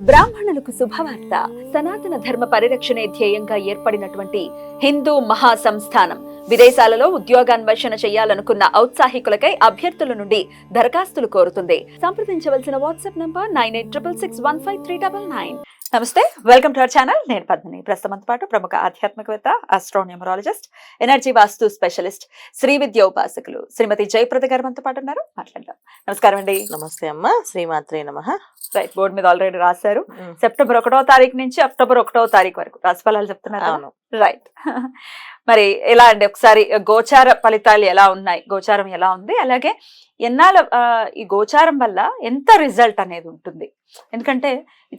బ్రాహ్మణులకు శుభవార్త. సనాతన ధర్మ పరిరక్షణే ధ్యేయంగా ఏర్పడినటువంటి హిందూ మహాసంస్థానం. విదేశాలలో ఉద్యోగాన్వేషణ చేయాలనుకున్న ఔత్సాహికులకై అభ్యర్థుల నుండి దరఖాస్తులు కోరుతుంది. సంప్రదించవలసిన WhatsApp number nine eight triple six one five three double nine. నమస్తే వెల్కమ్ టు అవర్ ఛానల్. నేను పద్మిని. ప్రస్తుతం పాటు ప్రముఖ ఆధ్యాత్మికవేత్త astronumerologist energy vastu specialist Sri Vidya ఉపాసకులు శ్రీమతి జయప్రద గారు మనతో పాటు ఉన్నారు. మాట్లాడదాం. నమస్కారం అండి. నమస్తే అమ్మ. శ్రీమాత్రే నమ. రైట్ బోర్డు మీద ఆల్రెడీ రాశారు. సెప్టెంబర్ ఒకటో తారీఖు నుంచి అక్టోబర్ ఒకటో తారీఖు వరకు. రాశిఫలాలు చెప్తున్నారు రైట్. మరి ఎలా అండి? ఒకసారి గోచార ఫలితాలు ఎలా ఉన్నాయి? గోచారం ఎలా ఉంది? అలాగే ఎన్నాళ్ళ ఈ గోచారం వల్ల ఎంత రిజల్ట్ అనేది ఉంటుంది? ఎందుకంటే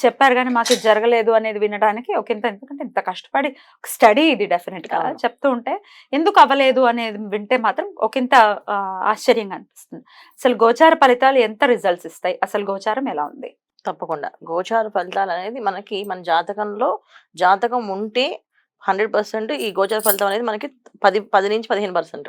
చెప్పారు కానీ మాకు జరగలేదు అనేది వినడానికి ఒక ఇంత ఎందుకంటే ఇంత కష్టపడి స్టడీ ఇది డెఫినెట్గా అవును. చెప్తూ ఉంటే ఎందుకు అవ్వలేదు అనేది వింటే మాత్రం ఒకంత ఆశ్చర్యంగా అనిపిస్తుంది. అసలు గోచార ఫలితాలు ఎంత రిజల్ట్స్ ఇస్తాయి? అసలు గోచారం ఎలా ఉంది? తప్పకుండా. గోచార ఫలితాలు అనేది మనకి మన జాతకంలో జాతకం ఉంటే హండ్రెడ్ పర్సెంట్ ఈ గోచార ఫలితం అనేది మనకి పది పది నుంచి పదిహేను పర్సెంట్.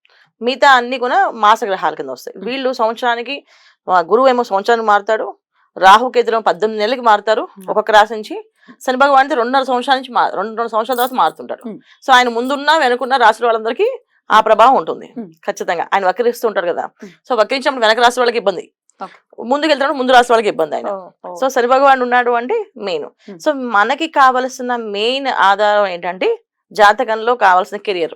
మిగతా అన్ని కూడా మాస గ్రహాల కింద వస్తాయి. వీళ్ళు సంవత్సరానికి గురువు ఏమో సంవత్సరానికి మారుతాడు రాహు కేతులు పద్దెనిమిది నెలలకి మారుతారు. ఒక్కొక్క రాశి నుంచి శని భగవాన్ రెండున్నర సంవత్సరాల నుంచి రెండు రెండు సంవత్సరాల తర్వాత మారుతుంటాడు. సో ఆయన ముందున్న వెనుకున్న రాశుల వాళ్ళందరికీ ఆ ప్రభావం ఉంటుంది. ఖచ్చితంగా ఆయన వక్రిస్తూ ఉంటారు కదా. సో వక్రించినప్పుడు వెనక రాశి వాళ్ళకి ఇబ్బంది. ముందుకు వెళ్తున్నప్పుడు ముందు రాశి వాళ్ళకి ఇబ్బంది ఆయన సో శని భగవాన్ ఉన్నాడు అంటే మెయిన్. సో మనకి కావలసిన మెయిన్ ఆధారం ఏంటంటే జాతకంలో కావాల్సిన కెరియర్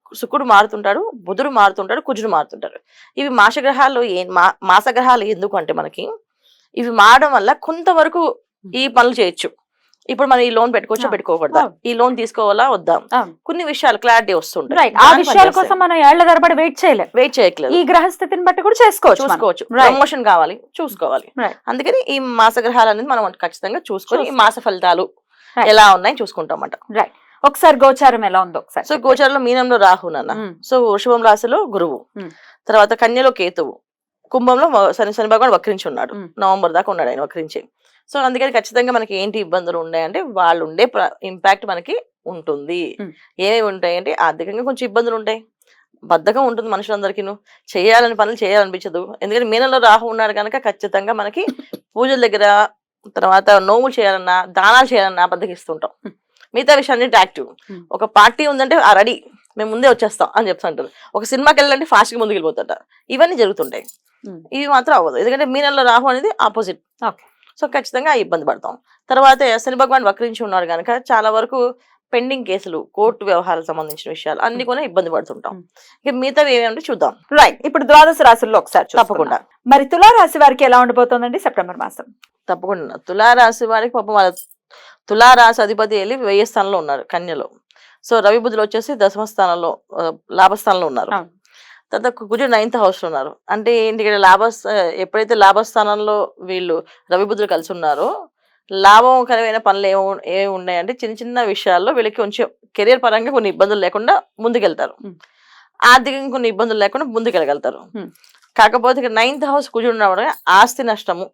శుక్రుడు మారుతుంటాడు బుధుడు మారుతుంటాడు కుజుడు మారుతుంటాడు. ఇవి మాస గ్రహాలు ఏ మా- మాస గ్రహాలు ఎందుకు అంటే మనకి ఇవి మారడం వల్ల కొంతవరకు ఈ పనులు చేయొచ్చు. ఇప్పుడు మనం ఈ లోన్ పెట్టుకోవచ్చా పెట్టుకోకూడదా. ఈ లోన్ తీసుకోవాలా వద్దా. కొన్ని విషయాలు క్లారిటీ వస్తుంటాయి. రైట్ ఆ విషయాల కోసం మనం ఏళ్ళ తరబడి వెయిట్ చేయలేం. వెయిట్ చేయట్లేదు. ఈ గ్రహస్థితిని బట్టి కూడా చేసుకోవచ్చు. చూసుకోవచ్చు. ప్రమోషన్ కావాలి చూసుకోవాలి. అందుకని ఈ మాస గ్రహాలు అనేది మనం ఖచ్చితంగా చూసుకొని ఈ మాస ఫలితాలు. ఎలా ఉన్నాయి చూసుకుంటాం రైట్ ఒకసారి గోచారం ఎలా ఉందో ఒకసారి. సో గోచారంలో మీనంలో రాహు నాన్న. సో వృషభం రాశిలో గురువు. తర్వాత కన్యలో కేతువు. కుంభంలో శని శని భగవాన్ వక్రించి ఉన్నాడు. నవంబర్ దాకా ఉన్నాడు ఆయన వక్రించి. సో అందుకని ఖచ్చితంగా మనకి ఏంటి ఇబ్బందులు ఉన్నాయంటే వాళ్ళు ఉండే ఇంపాక్ట్ మనకి ఉంటుంది. ఏమేమి ఉంటాయి అంటే ఆర్థికంగా కొంచెం ఇబ్బందులు ఉంటాయి. బద్ధకం ఉంటుంది మనుషులందరికీ చేయాలని పనులు చేయాలనిపించదు. ఎందుకంటే మీనంలో రాహు ఉన్నాడు కనుక ఖచ్చితంగా మనకి పూజల దగ్గర తర్వాత నోములు చేయాలన్నా దానాలు చేయాలన్నా బద్దకిస్తుంటాం. మిగతా విషయాన్ని యాక్టివ్ Hmm. ఒక పార్టీ ఉందంటే ఆ రెడీ. మేము ముందే వచ్చేస్తాం. అని చెప్తుంటారు. ఒక సినిమాకి వెళ్ళాలంటే ఫాస్ట్గా ముందుకు వెళ్ళిపోతుంటారు ఇవన్నీ జరుగుతుంటాయి. Hmm. ఇవి మాత్రం అవ్వదు. ఎందుకంటే మీనంలో రాహు అనేది ఆపోజిట్. సో ఖచ్చితంగా ఇబ్బంది పడతాం. తర్వాత శని భగవాన్ వక్రించి ఉన్నారు కనుక చాలా వరకు పెండింగ్ కేసులు కోర్టు వ్యవహారాలకు సంబంధించిన విషయాలు అన్ని కూడా ఇబ్బంది పడుతుంటాం. Hmm. ఇక మిగతావి ఏమేమంటే చూద్దాం. రైట్ ఇప్పుడు ద్వాదశ రాశుల్లో ఒకసారి. తప్పకుండా. మరి తులా రాశి వారికి ఎలా ఉండబోతోందండి సెప్టెంబర్ మాసం. తప్పకుండా. తులారాశి వారికి పాపం వాళ్ళ తులారాశి అధిపతి వెళ్ళి వెయ్యి స్థానంలో ఉన్నారు కన్యలో సో రవి బుధులు వచ్చేసి దశమ స్థానంలో లాభస్థానంలో ఉన్నారు. తర్వాత కుజుడు నైన్త్ హౌస్లో ఉన్నారు అంటే ఏంటి ఇక్కడ లాభ ఎప్పుడైతే లాభస్థానంలో వీళ్ళు రవి బుధులు కలిసి ఉన్నారో లాభకరమైన పనులు ఏమో ఏమి ఉన్నాయంటే చిన్న చిన్న విషయాల్లో వీళ్ళకి కొంచెం కెరియర్ పరంగా కొన్ని ఇబ్బందులు లేకుండా ముందుకెళ్తారు. ఆర్థికంగా కొన్ని ఇబ్బందులు లేకుండా ముందుకెళ్ళగలుగుతారు. కాకపోతే ఇక్కడ నైన్త్ హౌస్ కుజుడు ఉన్నప్పుడు ఆస్తి నష్టము.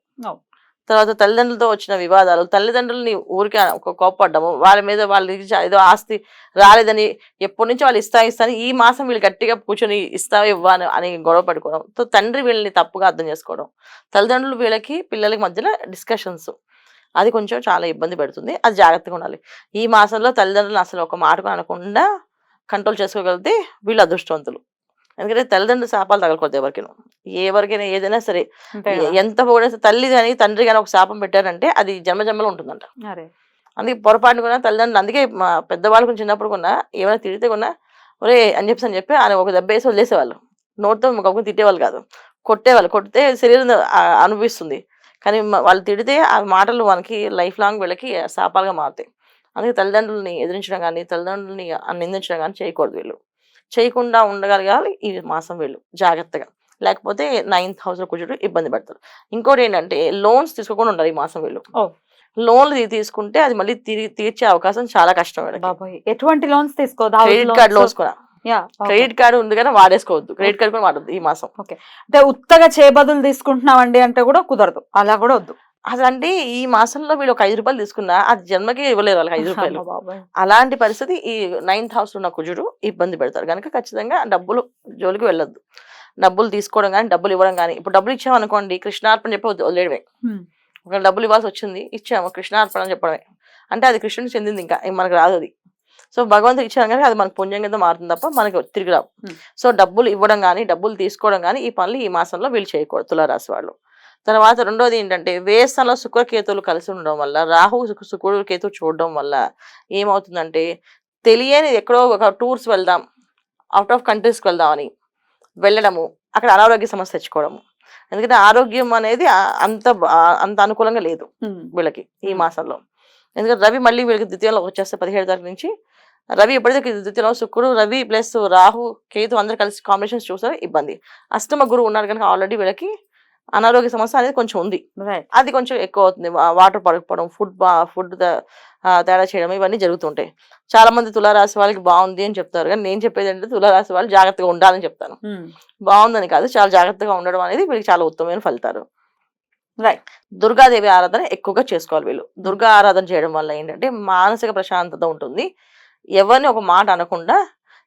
తర్వాత తల్లిదండ్రులతో వచ్చిన వివాదాలు తల్లిదండ్రులని ఊరికే ఒక కోప్పడ్డము వాళ్ళ మీద వాళ్ళకి ఏదో ఆస్తి రాలేదని ఎప్పటి నుంచి వాళ్ళు ఇస్తా ఇస్తాను ఈ మాసం వీళ్ళు గట్టిగా కూర్చొని ఇస్తా ఇవ్వాను అని గొడవ పడుకోవడం. తో తండ్రి వీళ్ళని తప్పుగా అర్థం చేసుకోవడం. తల్లిదండ్రులు వీళ్ళకి పిల్లలకి మధ్యలో డిస్కషన్స్. అది కొంచెం చాలా ఇబ్బంది పెడుతుంది. అది జాగ్రత్తగా ఉండాలి. ఈ మాసంలో తల్లిదండ్రులను అసలు ఒక మాట అనకుండా కంట్రోల్ చేసుకోగలిగితే వీళ్ళు అదృష్టవంతులు. ఎందుకంటే తల్లిదండ్రులు శాపాలు తగలకూడదు ఎవరికైనా. ఎవరికైనా ఏదైనా సరే? ఎంత కూడా తల్లి కానీ తండ్రి కానీ ఒక శాపం పెట్టారంటే అది జన్మ జన్మలో ఉంటుందంట. అందుకే పొరపాటున కూడా తల్లిదండ్రులు అందుకే మా పెద్దవాళ్ళు కొంచెం చిన్నప్పుడు కొన్నా ఏమైనా తిడితే కొన్నా ఒరే అని చెప్పి అని చెప్పి ఆయన ఒక దెబ్బ వేసి వదిలేసేవాళ్ళు. నోటితో ఒక తిట్టేవాళ్ళు కాదు. కొట్టేవాళ్ళు. కొడితే శరీరం ఆ, అనుభవిస్తుంది. కానీ వాళ్ళు తిడితే ఆ మాటలు మనకి లైఫ్ లాంగ్ వీళ్ళకి శాపాలుగా మారుతాయి. అందుకే తల్లిదండ్రులని ఎదిరించడం కానీ తల్లిదండ్రులని నిందించడం కానీ చేయకూడదు వీళ్ళు. చేయకుండా ఉండగలగాలి ఈ మాసం వీళ్ళు. జాగ్రత్తగా. లేకపోతే నైన్త్ హౌస్లో కూర్చోటి ఇబ్బంది పడతారు. ఇంకోటి ఏంటంటే లోన్స్ తీసుకోకుండా ఉండాలి ఈ మాసం వీళ్ళు. లోన్లు తీసుకుంటే అది మళ్ళీ తీర్చే అవకాశం చాలా కష్టం ఎటువంటి లోన్స్ తీసుకోవద్దు. క్రెడిట్ కార్డ్ లోన్స్ కూడా. క్రెడిట్ కార్డు ఉంది కానీ వాడేసుకోవద్దు. క్రెడిట్ కార్డు కూడా వాడద్దు ఈ మాసం. అంటే ఉత్తగా చేబదులు తీసుకుంటున్నామండి అంటే కూడా కుదరదు. అలా కూడా వద్దు. అసలు అంటే ఈ మాసంలో వీళ్ళు ఒక ఐదు రూపాయలు తీసుకున్నా అది జన్మకి ఇవ్వలేరు వాళ్ళకి ఐదు రూపాయలు. అలాంటి పరిస్థితి ఈ నైన్త్ హౌస్ ఉన్న కుజుడు ఇబ్బంది పెడతారు కనుక ఖచ్చితంగా డబ్బులు జోలికి వెళ్ళొద్దు. డబ్బులు తీసుకోవడం కానీ డబ్బులు ఇవ్వడం కానీ ఇప్పుడు డబ్బులు ఇచ్చామనుకోండి కృష్ణార్పణ చెప్పి వదిలే- వదిలేయడమే. హ్మ్. ఒక డబ్బులు ఇవ్వాల్సి వచ్చింది ఇచ్చాము కృష్ణార్పణ అని చెప్పడమే. అంటే అది కృష్ణుడికి చెందింది ఇంకా మనకు రాదు అది. సో భగవంతుడు ఇచ్చాను కానీ అది మనకు పుణ్యం కింద మారుతుంది తప్ప మనకి తిరిగి రావు. సో డబ్బులు ఇవ్వడం కానీ డబ్బులు తీసుకోవడం కానీ ఈ పనులు ఈ మాసంలో వీళ్ళు చేయకూడదు తులారాశి వాళ్ళు. తర్వాత రెండోది ఏంటంటే వేసంలో శుక్రకేతువులు కలిసి ఉండడం వల్ల రాహు శుక్ర- శుక్రుడు కేతు చూడడం వల్ల ఏమవుతుందంటే తెలియని ఎక్కడో ఒక టూర్స్ వెళ్దాం అవుట్ ఆఫ్ కంట్రీస్కి వెళ్దామని వెళ్ళడము అక్కడ అనారోగ్య సమస్య తెచ్చుకోవడము ఎందుకంటే ఆరోగ్యం అనేది అంత అంత అనుకూలంగా లేదు. వీళ్ళకి ఈ. మాసంలో ఎందుకంటే రవి మళ్ళీ వీళ్ళకి ద్వితీయంలో వచ్చేస్తే పదిహేడు తారీఖు నుంచి రవి ఎప్పుడైతే ద్వితీయంలో శుక్రుడు రవి ప్లస్ రాహు కేతు అందరు కలిసి కాంబినేషన్స్ చూసారు ఇబ్బంది అష్టమ గురువు ఉన్నారు కనుక ఆల్రెడీ వీళ్ళకి అనారోగ్య సమస్య అనేది కొంచెం ఉంది. రైట్ అది కొంచెం ఎక్కువ అవుతుంది. వాటర్ పడకపోవడం ఫుడ్ బా ఫుడ్ తేడా చేయడం ఇవన్నీ జరుగుతుంటాయి. చాలా మంది తులారాశి వాళ్ళకి బాగుంది అని చెప్తారు. కానీ నేను చెప్పేది ఏంటంటే తులారాశి వాళ్ళు జాగ్రత్తగా ఉండాలని చెప్తాను. హ్మ్. బాగుందని కాదు చాలా జాగ్రత్తగా ఉండడం అనేది వీళ్ళకి చాలా ఉత్తమమైన ఫలితాలు. Right. దుర్గాదేవి ఆరాధన ఎక్కువగా చేసుకోవాలి వీళ్ళు. దుర్గా ఆరాధన చేయడం వల్ల ఏంటంటే మానసిక ప్రశాంతత ఉంటుంది. ఎవరిని ఒక మాట అనకుండా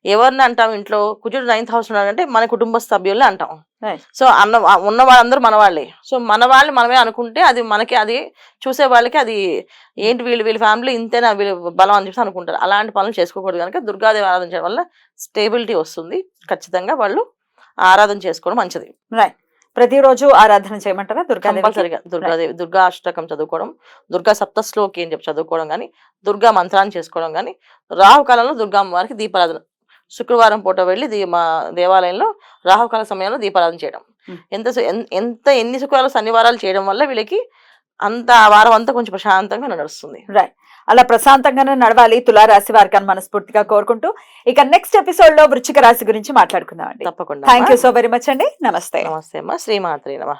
ఎవరిని అంటాం ఇంట్లో? కుజుడు నైన్త్ హౌస్ ఉన్నాడంటే మన కుటుంబ సభ్యుల్ని అంటాం. సో అన్న ఉన్న వాళ్ళందరూ మన వాళ్ళే సో మన వాళ్ళని మనమే అనుకుంటే అది మనకి అది చూసే వాళ్ళకి అది ఏంటి వీళ్ళు వీళ్ళ ఫ్యామిలీ ఇంతేనా వీళ్ళు బలం అని చెప్పి అనుకుంటారు. అలాంటి పనులు చేసుకోకూడదు కనుక దుర్గాదేవి ఆరాధన చేయడం వల్ల స్టేబిలిటీ వస్తుంది. ఖచ్చితంగా వాళ్ళు ఆరాధన చేసుకోవడం మంచిది. ప్రతిరోజు ఆరాధన చేయమంటారా కంపల్సరిగా దుర్గాదేవి దుర్గా అష్టకం చదువుకోవడం దుర్గా సప్తశ్లోకి అని చెప్పి చదువుకోవడం కానీ దుర్గా మంత్రాన్ని చేసుకోవడం కానీ రాహుకాలంలో దుర్గా అమ్మవారికి దీపారాధన శుక్రవారం పూట వెళ్ళి దీ మా దేవాలయంలో రాహుకాల సమయంలో దీపారాధన చేయడం. ఎంత ఎంత ఎన్ని శుక్రవారాలు శనివారాలు చేయడం వల్ల వీళ్ళకి అంత ఆ వారం అంతా కొంచెం ప్రశాంతంగా నడుస్తుంది. అలా ప్రశాంతంగానే నడవాలి తులారాశి వారికి అని మనస్ఫూర్తిగా కోరుకుంటూ ఇక నెక్స్ట్ ఎపిసోడ్లో వృచ్చిక రాశి గురించి మాట్లాడుకుందాం అండి తప్పకుండా thank you. So very much అండి. నమస్తే. నమస్తే అమ్మా. శ్రీమాత్రి నమ.